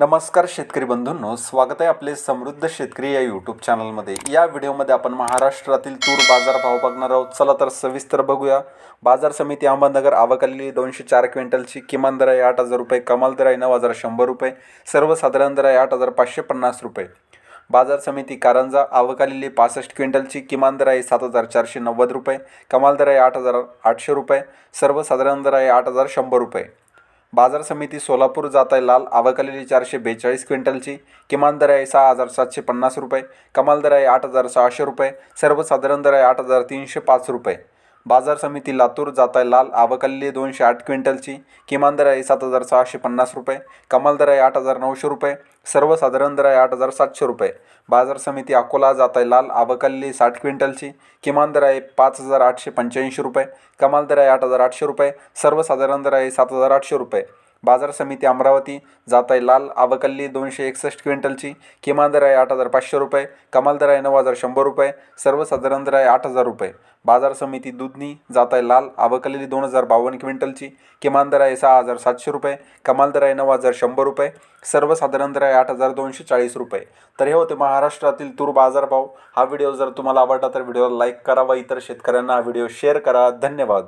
नमस्कार शेतकरी बंधूंनो स्वागत आहे आपले समृद्ध शेतकरी या यूट्यूब चॅनलमध्ये या व्हिडिओमध्ये आपण महाराष्ट्रातील तूर बाजार भाव बघणार आहोत. चला तर सविस्तर बघूया. बाजार समिती अहमदनगर आवक दोनशे चार क्विंटलची किमान दर आहे आठ हजार रुपये कमाल दर आहे नऊ हजार शंभर रुपये सर्वसाधारण दर आहे आठ हजार पाचशे पन्नास रुपये. बाजार समिती कारंजा आवकालेली पासष्ट क्विंटलची किमान दर आहे सात हजार चारशे नव्वद रुपये कमाल दर आहे आठ हजार आठशे रुपये सर्वसाधारण दर आहे आठ हजार शंभर रुपये. बाजार समिती सोलापूर जात आहे लाल. आवकलेली चारशे बेचाळीस क्विंटलची. किमान दर आहे सहा हजार सातशे पन्नास रुपये. कमाल दर आहे आठ हजार सहाशे रुपये. सर्वसाधारण दर आहे आठ हजार तीनशे पाच रुपये. बाजार समिती लातूर जात आहे लाल. आवकल्ली दोनशे आठ क्विंटलची. किमान दर आहे सात हजार सहाशे पन्नास रुपये. कमाल दर आहे आठ हजार नऊशे रुपये. सर्वसाधारण दर आहे आठ हजार सातशे रुपये. बाजार समिती अकोला जात आहे लाल. आवकल्ली साठ क्विंटलची. किमान दर आहे पाच हजार आठशे पंच्याऐंशी रुपये. कमाल दर आहे आठ हजार आठशे रुपये. सर्वसाधारण दर आहे सात हजार आठशे रुपये. बाजार समिती अमरावती जाताय लाल आवकल्ली दोनशे एकसष्ट क्विंटलची किमान दर आहे आठ हजार पाचशे रुपये कमाल दर आहे नऊ हजार शंभर रुपये सर्वसाधारण दर आहे आठ हजार रुपये. बाजार समिती दुधनी जाताय लाल आवकलेली दोन हजार बावन्न क्विंटलची किमान दर आहे सहा हजार सातशे रुपये कमाल दर आहे नऊ हजार शंभर रुपये सर्वसाधारण दर आहे आठ हजार दोनशे चाळीस रुपये. तर हे होते महाराष्ट्रातील तूर बाजारभाव हा व्हिडिओ जर तुम्हाला आवडला तर व्हिडिओला लाईक करा व इतर शेतकऱ्यांना हा व्हिडिओ शेअर करा. धन्यवाद.